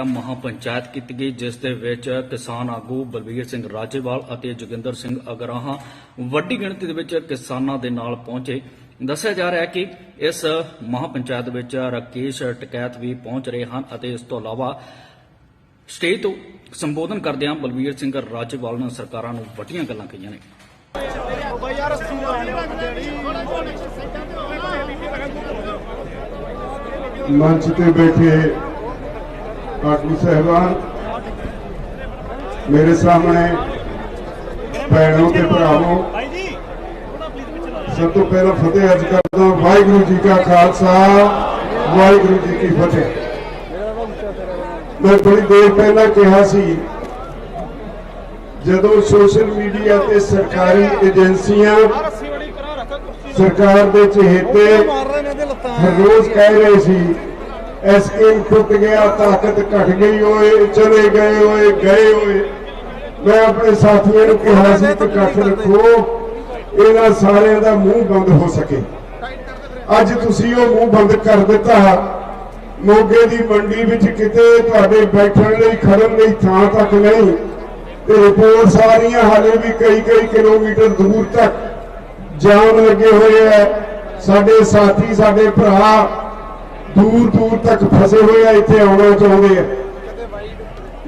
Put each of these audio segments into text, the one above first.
ਮਹਾਪੰਚਾਇਤ ਕੀਤੀ ਗਈ, ਜਿਸ ਦੇ ਵਿੱਚ ਕਿਸਾਨ ਆਗੂ ਬਲਬੀਰ ਸਿੰਘ ਰਾਜੇਵਾਲ ਅਤੇ ਜੋਗਿੰਦਰ ਸਿੰਘ ਅਗਰਾਹਾਂ ਵੱਡੀ ਗਿਣਤੀ ਦੇ ਵਿੱਚ ਕਿਸਾਨਾਂ ਦੇ ਨਾਲ ਪਹੁੰਚੇ। ਦੱਸਿਆ ਜਾ ਰਿਹਾ ਹੈ ਕਿ ਇਸ ਮਹਾਪੰਚਾਇਤ ਵਿੱਚ ਰਾਕੇਸ਼ ਟਕੈਤ ਵੀ ਪਹੁੰਚ ਰਹੇ ਹਨ ਅਤੇ ਇਸ ਤੋਂ ਇਲਾਵਾ ਸਟੇਜ ਤੋਂ ਸੰਬੋਧਨ ਕਰਦਿਆਂ ਬਲਬੀਰ ਸਿੰਘ ਰਾਜੇਵਾਲ ਨੇ ਸਰਕਾਰਾਂ ਨੂੰ ਵੱਡੀਆਂ ਗੱਲਾਂ ਕਹੀਆਂ ਨੇ। ਮੰਚ ਤੇ ਬੈਠੇ ਆਗੂ ਸਹਿਬਾਨ, ਮੇਰੇ ਸਾਹਮਣੇ ਭੈਣੋ ਤੇ ਭਰਾਵੋ, ਸਭ ਤੋਂ ਪਹਿਲਾਂ ਫਤਿਹ ਅਰਜ਼ ਕਰਦਾ ਵਾਹਿਗੁਰੂ ਜੀ ਕਾ ਖਾਲਸਾ, ਵਾਹਿਗੁਰੂ ਜੀ ਕੀ ਫਤਿਹ। ਮੈਂ ਬੜੀ ਦੇਰ ਪਹਿਲਾਂ ਕਿਹਾ ਸੀ, ਜਦੋਂ ਸੋਸ਼ਲ ਮੀਡੀਆ ਤੇ ਸਰਕਾਰੀ ਏਜੰਸੀਆਂ ਸਰਕਾਰ ਦੇ ਚਹੇਤੇ ਹਰ ਰੋਜ਼ ਕਹਿ ਰਹੇ ਸੀ ਐਸਕੇਮ ਟੁੱਟ ਗਿਆ, ਤਾਕਤ ਘਟ ਗਈ ਓਏ, ਚਲੇ ਗਏ ਓਏ ਗਏ ਓਏ। ਮੈਂ ਆਪਣੇ ਸਾਥੀਆਂ ਨੂੰ ਕਿਹਾ ਸੀ ਕਿ ਇਕੱਠ ਰੱਖੋ ਇਹਨਾਂ ਸਾਰਿਆਂ ਦਾ ਮੂੰਹ ਬੰਦ ਹੋ ਸਕੇ। ਅੱਜ ਤੁਸੀਂ ਉਹ ਮੂੰਹ ਬੰਦ ਕਰ ਦਿੱਤਾ। ਮੋਗੇ ਦੀ ਮੰਡੀ ਵਿੱਚ ਕਿਤੇ ਤੁਹਾਡੇ ਬੈਠਣ ਲਈ ਖੜਨ ਲਈ ਥਾਂ ਤੱਕ ਨਹੀਂ। ਤੇ ਰਿਪੋਰਟ ਸਾਰੀਆਂ ਹਾਲੇ ਵੀ ਕਈ ਕਈ ਕਿਲੋਮੀਟਰ ਦੂਰ ਤੱਕ ਜਾਮ ਲੱਗੇ ਹੋਏ ਐ ਸਾਡੇ ਸਾਥੀ, ਸਾਡੇ ਭਰਾ ਦੂਰ ਦੂਰ ਤੱਕ ਫਸੇ ਹੋਏ ਆ, ਇੱਥੇ ਆਉਣਾ ਚਾਹੁੰਦੇ ਆ।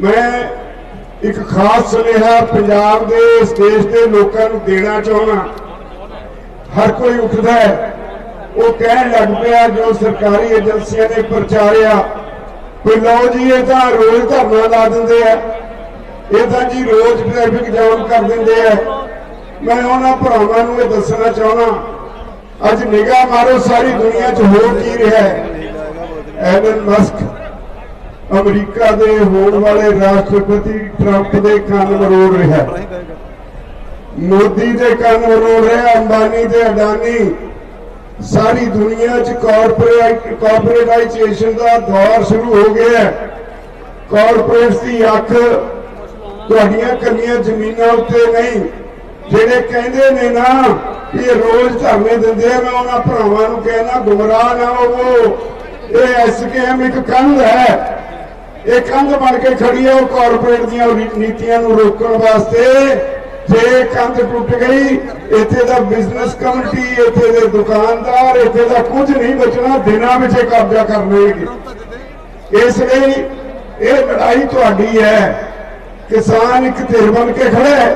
ਮੈਂ ਇੱਕ ਖਾਸ ਸੁਨੇਹਾ ਪੰਜਾਬ ਦੇ ਇਸ ਦੇਸ਼ ਦੇ ਲੋਕਾਂ ਨੂੰ ਦੇਣਾ ਚਾਹੁੰਦਾ ਹਰ ਕੋਈ ਉੱਠਦਾ ਹੈ। ਉਹ ਕਹਿਣ ਲੱਗ ਪਿਆ ਜੋ ਸਰਕਾਰੀ ਏਜੰਸੀਆਂ ਨੇ ਪ੍ਰਚਾਰਿਆ ਕੋਈ ਲਓ ਜੀ, ਇਹ ਤਾਂ ਰੋਜ਼ ਧਰਨਾ ਲਾ ਦਿੰਦੇ ਆ। ਇਹ ਤਾਂ ਜੀ ਰੋਜ਼ ਟ੍ਰੈਫਿਕ ਜਾਮ ਕਰ ਦਿੰਦੇ ਆ। ਮੈਂ ਉਹਨਾਂ ਭਰਾਵਾਂ ਨੂੰ ਇਹ ਦੱਸਣਾ ਚਾਹੁੰਦਾ ਅੱਜ ਨਿਗਾਹ ਮਾਰੋ, ਸਾਰੀ ਦੁਨੀਆ 'ਚ ਹੋ ਕੀ ਰਿਹਾ ਹੈ। ਐਲਨ ਮਸਕ ਅਮਰੀਕਾ ਦੇ ਹੋਣ ਵਾਲੇ ਰਾਸ਼ਟਰਪਤੀ ਟਰੰਪ ਦੇ ਕੰਨ ਮਰੋੜ ਰਿਹਾ ਮੋਦੀ ਦੇ ਕੰਨ ਮਰੋੜ ਰਿਹਾ ਅੰਬਾਨੀ ਤੇ ਅਡਾਨੀ। ਸਾਰੀ ਦੁਨੀਆ 'ਚ ਕਾਰਪੋਰੇਟ ਕਾਰਪੋਰੇਟਾਈਜੇਸ਼ਨ ਦਾ ਦੌਰ ਸ਼ੁਰੂ ਹੋ ਗਿਆ ਹੈ। ਕਾਰਪੋਰੇਟਸ ਦੀ ਅੱਖ ਤੁਹਾਡੀਆਂ ਕੱਲੀਆਂ ਜ਼ਮੀਨਾਂ ਉੱਤੇ ਨਹੀਂ। ਜਿਹੜੇ ਕਹਿੰਦੇ ਨੇ ਨਾ ਵੀ ਇਹ ਰੋਜ਼ ਧਰਨੇ ਦਿੰਦੇ ਆ, ਮੈਂ ਉਹਨਾਂ ਭਰਾਵਾਂ ਨੂੰ ਕਹਿਣਾ, ਗੁੰਮਰਾਹ ਨਾ ਹੋਵੋ। ਇਹ ਐਸਕੇਐਮ ਇੱਕ ਕੰਧ ਹੈ। ਇਹ ਕੰਧ ਬਣ ਕੇ ਖੜੀ ਹੈ ਉਹ ਕਾਰਪੋਰੇਟ ਦੀਆਂ ਨੀਤੀਆਂ ਨੂੰ ਰੋਕਣ ਵਾਸਤੇ। ਜੇ ਕੰਧ ਟੁੱਟ ਗਈ, ਇੱਥੇ ਦਾ ਬਿਜ਼ਨਸ ਕਮਿਟੀ ਇੱਥੇ ਦੇ ਦੁਕਾਨਦਾਰ, ਇੱਥੇ ਦਾ ਕੁਝ ਨਹੀਂ ਬਚਣਾ, ਦਿਨਾਂ ਵਿੱਚ ਇਹ ਕਬਜ਼ਾ ਕਰ ਲੈਣਗੇ ਇਸ ਲਈ ਇਹ ਲੜਾਈ ਤੁਹਾਡੀ ਹੈ। ਕਿਸਾਨ ਇੱਕ ਧਿਰ ਬਣ ਕੇ ਖੜਾ ਹੈ।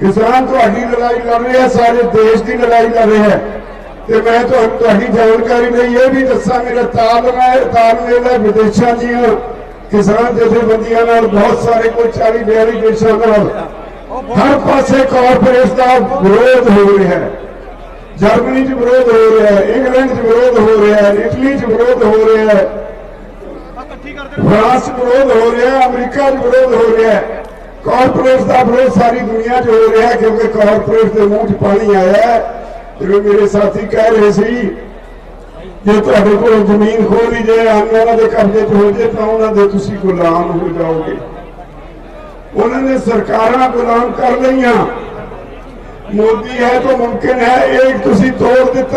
ਕਿਸਾਨ ਤੁਹਾਡੀ ਲੜਾਈ ਲੜ ਰਿਹਾ, ਸਾਰੇ ਦੇਸ਼ ਦੀ ਲੜਾਈ ਲੜ ਰਿਹਾ ਹੈ। ਤੇ ਮੈਂ ਤੁਹਾਨੂੰ ਤੁਹਾਡੀ ਜਾਣਕਾਰੀ ਲਈ ਇਹ ਵੀ ਦੱਸਾਂ ਮੇਰਾ ਤਾਲਮੇਲ ਹੈ ਤਾਲਮੇਲ ਹੈ ਵਿਦੇਸ਼ਾਂ ਦੀਆਂ ਕਿਸਾਨ ਜਥੇਬੰਦੀਆਂ ਨਾਲ ਬਹੁਤ ਸਾਰੇ ਕੋਈ 40 42 ਦੇਸ਼ਾਂ ਨਾਲ। ਹਰ ਪਾਸੇ ਕਾਰਪੋਰੇਟ ਦਾ ਵਿਰੋਧ ਹੋ ਰਿਹਾ ਹੈ। ਜਰਮਨੀ 'ਚ ਵਿਰੋਧ ਹੋ ਰਿਹਾ ਹੈ, ਇੰਗਲੈਂਡ 'ਚ ਵਿਰੋਧ ਹੋ ਰਿਹਾ ਹੈ, ਇਟਲੀ 'ਚ ਵਿਰੋਧ ਹੋ ਰਿਹਾ ਹੈ। ਫਰਾਂਸ 'ਚ ਵਿਰੋਧ ਹੋ ਰਿਹਾ ਹੈ, ਅਮਰੀਕਾ 'ਚ ਵਿਰੋਧ ਹੋ ਰਿਹਾ ਹੈ। ਕਾਰਪੋਰੇਟ ਦਾ ਵਿਰੋਧ ਸਾਰੀ ਦੁਨੀਆ 'ਚ ਹੋ ਰਿਹਾ ਹੈ ਕਿਉਂਕਿ ਕਾਰਪੋਰੇਟ ਦੇ ਮੂੰਹ 'ਚ ਪਾਣੀ ਆਇਆ ਹੈ। ਜਿਵੇਂ ਮੇਰੇ ਸਾਥੀ ਕਹਿ ਰਹੇ ਸੀ, ਜੇ ਤੁਹਾਡੇ ਕੋਲ ਜ਼ਮੀਨ ਖੋਲੀ ਜੇ ਉਹਨਾਂ ਦੇ ਕਬਜ਼ੇ 'ਚ ਹੋ ਜੇ, ਤਾਂ ਉਹਨਾਂ ਦੇ ਤੁਸੀਂ ਗੁਲਾਮ ਹੋ ਜਾਓਗੇ। ਉਹਨਾਂ ਨੇ ਸਰਕਾਰਾਂ ਗੁਲਾਮ ਕਰ ਲਈਆਂ। ਮੋਦੀ ਹੈ ਤਾਂ ਮੁਮਕਿਨ ਹੈ ਇਹ ਤੁਸੀਂ ਤੋੜ ਦਿੱਤਾ